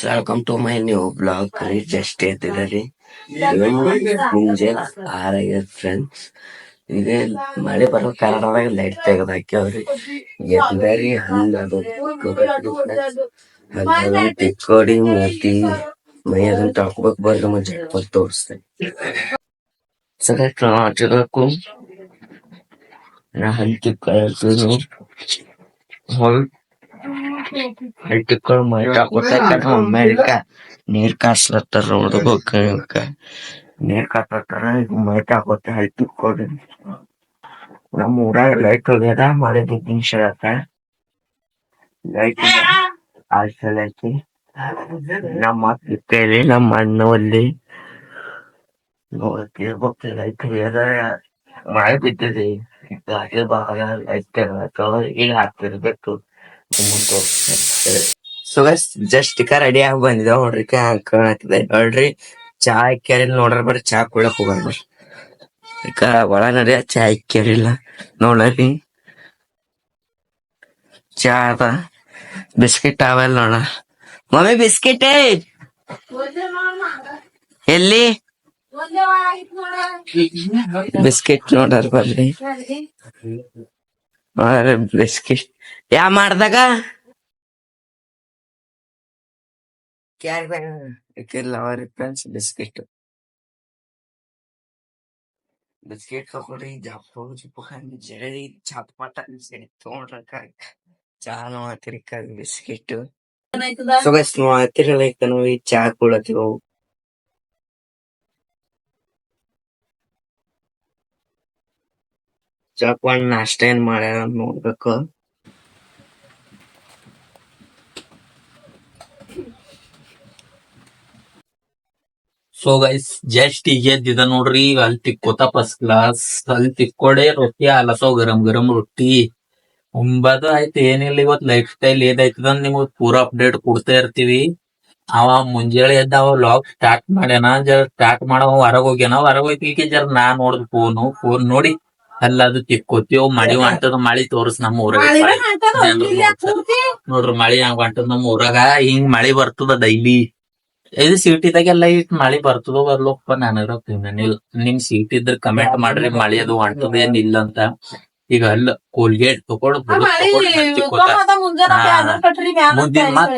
welcome to my new blog ರೀ just ಎದ್ದಿದ್ದಾರೆ ಮುಂಜಾನೆ ಆರಾಗ್ಯದ friends ಈಗ ಮಳೆ ಬರೋ ಕಾರಣದಾಗ ಲೈಟ್ ತೆಗೆದು ಹಾಕ್ಯಾವ್ರಿ ಎದ್ದಾರಿ ಹಣ್ಣದು ಹಣ್ಣು ತಿಕ್ಕೋಡಿ ಮೂತಿ ಮೈ ಅದನ್ನ ತಳ್ಕೊಬೇಕು ಬರ್ರಿ ನಮ್ಮ ಜಟ್ಪಲ್ ತೋರಿಸ್ತೇನೆ ಸರ ಟಮಾಟಕು ನಾ ಹಣ್ಣು ತಿಕ್ಕೊಳ್ಳಿ ಹೊಲ್ ಹಳ್ಟಿಕ್ಕಳು ಮೈ ಹಾಕೋತಾರ ಅಮೇರಿಕ ನೀರ್ ಕಾಸ್ಲತ್ತಾರ ನೋಡ್ಬೇಕು ನೀರ್ ಕಾಸ್ಲತ್ತಾರ ಈಗ ಮೈ ಹಾಕೋತ ಹಳ್ಟಿಕ್ಕೊಡಿ ನಮ್ಮ ಊರಾಗ ಲೈಟ್ ಹೋಗ್ಯದ ಮಳೆ ಬಿದ್ದಿನ ಶರತ್ತ ಲೈಟ್ ಐತಿ. ನಮ್ಮ ಕೇಳಿ ನಮ್ಮ ಅಣ್ಣ ಅಲ್ಲಿ. ನೋಡ್ತಿರ್ಬೇಕು ಲೈಟ್ ಹೋಗ್ಯದ. ಮಳೆ ಬಿದ್ದಿದೆ. ಈಗ ಭಾಗ ಲೈಟ್ ಈಗ ಹಾಕ್ತಿರ್ಬೇಕು ಸೊ ಗೈಸ್ ಜಸ್ಟ್ ಇಕ ರೆಡಿ ಆಗಿ ಬಂದಿದೆ. ನೋಡ್ರಿ ಕಾಣತ್ತಿದೆ ನೋಡ್ರಿ ಚಾ ಕೇರಿಲ್ಲ ನೋಡ್ರಿ ಬರ್ರಿ ಚಾ ಕುಳಕ್ ಹೋಗಲ್ಲ ಇಕ ಒಳ ನಡಿಯ ಚಾ ಕೇರಿಲ್ಲ. ನೋಡ್ರಿ. ಚಾ ಅದ. ಬಿಸ್ಕಿಟ್ ಅವಲ್ಲ ನೋಡ ಮಮ್ಮಿ ಬಿಸ್ಕಿಟ್ ಎಲ್ಲಿ? ಬಿಸ್ಕಿಟ್ ನೋಡ್ರಿ ಬರ್ರಿ ನೋಡ್ರಿ ಬಿಸ್ಕಿಟ್. ಯಾ ಮಾಡ್ದಾಗ? ಇಲ್ಲ ಅವ್ರಿ ಫ್ರೆಂಡ್ಸ್ ಬಿಸ್ಕಿಟ್. ಬಿಸ್ಕಿಟ್ ತಗೊಳ್ರಿ ಜಪ್ಪು ಜಿಪ್ಪು ಹಂಗೆ ಜಡಿ ಚಾಪ್ ಮಾಟ ತೊಗೊಂಡ್ರಕ್ಕ. ಚಾ ನೋಡ್ತಿರಿ ಬಿಸ್ಕಿಟ್. ಸೊ ಗೈಸ್ ನೋಡ್ತಿರಿ ಲೈಕ್ ನಾವು ಈ ಚಾ ಕುಳತ್ತೀವಿ ಚಾಕೊಂಡ್ ನಾಷ್ಟ ಏನ್ ಮಾಡ್ಯಾರ ನೋಡ್ಬೇಕು. ಸೊ ಗೈಸ್ ಜಸ್ಟ್ ಈಗ ಎದ್ದಿದ ನೋಡ್ರಿ ಅಲ್ಲಿ ತಿಕ್ಕೋತ ಫಸ್ಟ್ ಕ್ಲಾಸ್ ಅಲ್ಲಿ ತಿಕ್ಕೋಡೆ ರೊಟ್ಟಿ ಆಲಸೋ ಗರಂ ಗರಂ ರೊಟ್ಟಿ. ಒಂಬದ ಆಯ್ತು ಏನಿಲ್ಲ ಇವತ್ತು ಲೈಫ್ ಸ್ಟೈಲ್ ಏದಾಯ್ತದ ನಿಮಗ್ ಪೂರಾ ಅಪ್ಡೇಟ್ ಕೊಡ್ತಾ ಇರ್ತೀವಿ. ಅವ ಮುಂಜಾನೆ ಎದ್ದ ಅವ ಲಾಗ್ ಸ್ಟಾರ್ಟ್ ಮಾಡ್ಯಾನ ಜರ ಸ್ಟಾರ್ಟ್ ಮಾಡವ ಹೊರಗ್ ಹೋಗ್ಯಾನ. ಹೊರಗ್ ಹೋಯ್ತಿಗೆ ಜರ ನಾ ನೋಡ್ದು ಫೋನು ಫೋನ್ ನೋಡಿ. ಅಲ್ಲ ಅದು ತಿಕ್ಕೋತೀವ್ ಮಳಿ ಹೊಂಟದ ಮಳಿ ತೋರ್ಸ್ ನಮ್ಮ ಊರಾಗ. ನೋಡ್ರಿ ಮಳಿ ಹಂಗ ಹೊಂಟದ ನಮ್ಮ ಊರಾಗ. ಹಿಂಗ್ ಮಳಿ ಬರ್ತದ ಡೈಲಿ. ಇದು ಸಿಟಿದಾಗೆಲ್ಲ ಇಟ್ ಮಳಿ ಬರ್ತದೋ ಬರ್ಲೋಪ್ಪ ನನಗ ನಿಲ್ ನಿಮ್ ಸೀಟ್ ಇದ್ರ ಕಮೆಂಟ್ ಮಾಡ್ರಿ ಮಳಿ ಅದು ಹೊಂಟದ ಏನ್ ಇಲ್ಲ ಅಂತ. ಈಗ ಅಲ್ಲ ಕೋಲ್ಗೇಟ್ ತಗೊಂಡು ಮುಂದಿನ ಮಾತ್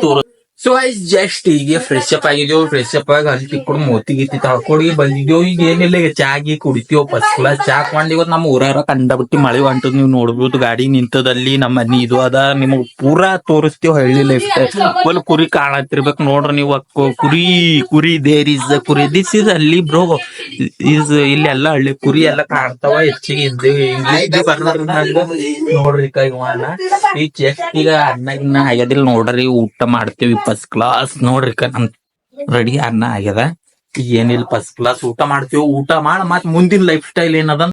ಸೊ ಐಸ್ ಜಸ್ಟ್ ಈಗ ಫ್ರೆಶ್ ಅಪ್ ಆಗಿದೇವು ಫ್ರೆಶ್ ಅಪ್ ಆಗಿ ಅಲ್ಲಿ ತಿಕ್ಕೊಂಡು ಮೋತಿ ಗೀತಿ ತಳ್ಕೊಂಡು ಬಂದಿದ್ದೇವು ಈಗ ಏನಿಲ್ಲ ಈಗ ಚಾ ಗಿ ಕುಡಿತೀವಿ ಫಸ್ಟ್ ಕ್ಲಾಸ್ ಚಾ ಕೊಂಡ್ ಇವತ್ತು ನಮ್ಮ ಊರಾರ ಕಂಡಬಿಟ್ಟಿ ಮಳೆ ಹೊಂಟದ್ ನೀವು ನೋಡ್ಬೋದು ಗಾಡಿ ನಿಂತದಲ್ಲಿ ನಮ್ಮ ಮನಿ ಇದು ಅದ ನಿಮಗ್ ಪೂರಾ ತೋರಿಸ್ತೀವಿ ಹಳ್ಳಿ ಲೈಫ್ ಒಲ್ ಕುರಿ ಕಾಣತ್ತಿರ್ಬೇಕು ನೋಡ್ರಿ ನೀವು ಅಕ್ಕು ಕುರಿ ಕುರಿ ದೇರ್ ಇಸ್ ಕುರಿ ದಿಸ್ ಇಸ್ ಅಲ್ಲಿ ಬ್ರೋ ಇಸ್ ಇಲ್ಲೆಲ್ಲ ಹಳ್ಳಿ ಕುರಿ ಎಲ್ಲ ಕಾಣ್ತಾವ ಹೆಚ್ಚಿಗೆ ಇದ್ದು ಇಂಗ್ಲಿಷ್ ನೋಡ್ರಿ ಕೈವಾನ ಈ ಚೆಸ್ಟ್ ಈಗ ಅನ್ನ ಗಿನ್ನ ಆಗ್ಯದಿಲ್ಲ ನೋಡ್ರಿ ಊಟ ಮಾಡ್ತೇವಿ ಫಸ್ಟ್ ಕ್ಲಾಸ್ ನೋಡ್ರಿ ನನ್ ರೆಡಿ ಅನ್ನ ಆಗ್ಯದ. ಏನಿಲ್ಲ ಫಸ್ಟ್ ಕ್ಲಾಸ್ ಊಟ ಮಾಡ್ತೀವಿ, ಊಟ ಮಾಡಿ ಮತ್ ಮುಂದಿನ ಲೈಫ್ ಸ್ಟೈಲ್ ಏನದ?